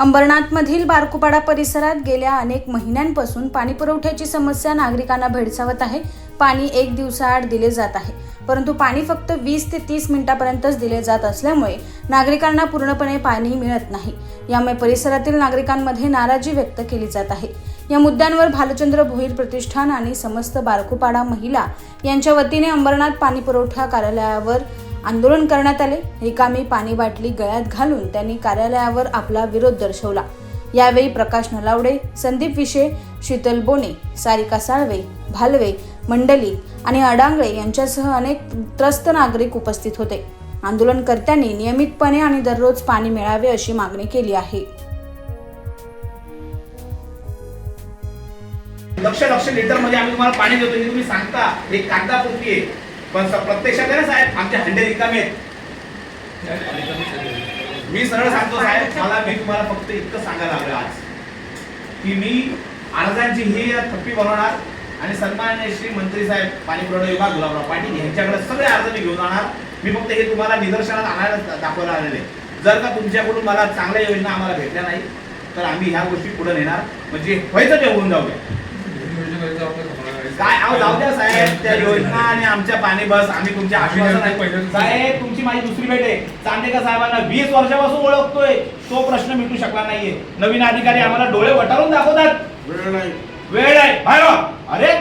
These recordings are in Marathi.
अंबरनाथमधील बारकुपाडा परिसरात गेल्या अनेक महिन्यांपासून पाणी पुरवठ्याची समस्या नागरिकांना भेडसावत आहे. पाणी एक दिवसाआड दिले जात आहे. परंतु पाणी फक्त वीस ते तीस मिनिटापर्यंतच दिले जात असल्यामुळे नागरिकांना पूर्णपणे पाणी मिळत नाही. यामुळे परिसरातील नागरिकांमध्ये नाराजी व्यक्त केली जात आहे. या मुद्द्यांवर भालचंद्र भोईर प्रतिष्ठान आणि समस्त बारकुपाडा महिला यांच्या वतीने अंबरनाथ पाणी पुरवठा कार्यालयावर आंदोलन करण्यात आले. रिकामी पाणी बाटली गळ्यात घालून त्यांनी कार्यालयावर आपला विरोध दर्शवला. यावेळी प्रकाश नलावडे संदीप विशे शीतल बोने सारिका साळवे भालवे मंडली आणि अडांगळे यांच्यासह अनेक त्रस्त नागरिक उपस्थित होते. आंदोलनकर्त्यांनी नियमितपणे आणि दररोज पाणी मिळावे अशी मागणी केली आहे. लक्ष लक्ष लिटरमध्ये आम्ही तुम्हाला पाणी देतो हे तुम्ही सांगता एक कागदापुरती आहे. पण स- प्रत्यक्षात ना साहेब आमचे हंडे रिकामे आहेत. मी सरळ सांगतो साहेब मला मी तुम्हाला फक्त इतकं सांगायला लागलं आज. की मी अर्जांची ही थप्पी बनवणार आणि सन्मान्य श्री मंत्री साहेब पाणी पुरवठा विभाग गुलाबराव पाटील यांच्याकडे सगळे अर्ज मी घेऊन जाणार. मी फक्त हे तुम्हाला निदर्शनात आणायला दाखवायला आलेले जर का तुमच्याकडून मला चांगल्या योजना आम्हाला भेटल्या नाही तर आम्ही ह्या गोष्टी पुढे नेणार. म्हणजे व्हायचं ते होऊन जाऊया अहो जाऊ द्या साहेब त्या योजना आणि आमच्या पाणी बस आम्ही तुमच्या आश्वासन आहे. साहेब तुमची माझी दुसरी भेट आहे. चांदेकर साहेबांना वीस वर्षापासून ओळखतोय. तो प्रश्न मिटू शकला नाहीये. नवीन अधिकारी आम्हाला डोळे वटारून दाखवतात. वेळ नाही. वेळ आहे बाहेर व्हा. अरे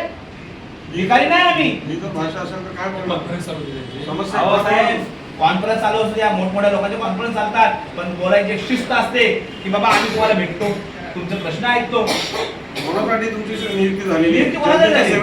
भिकारी नाही आम्ही. भाषा असेल तर काय बोलणार? समस्या अहो साहेब कॉन्फरन्स चालू असते या मोठमोठ्या लोकांचे कॉन्फरन्स चालतात. पण बोलायची एक शिस्त असते की बाबा आम्ही तुम्हाला भेटतो. तुमचे प्रश्न ऐकतो. कोणासाठी तुमची नियुक्ती झालेली आहे? नियुक्ती कोणासाठी झाली?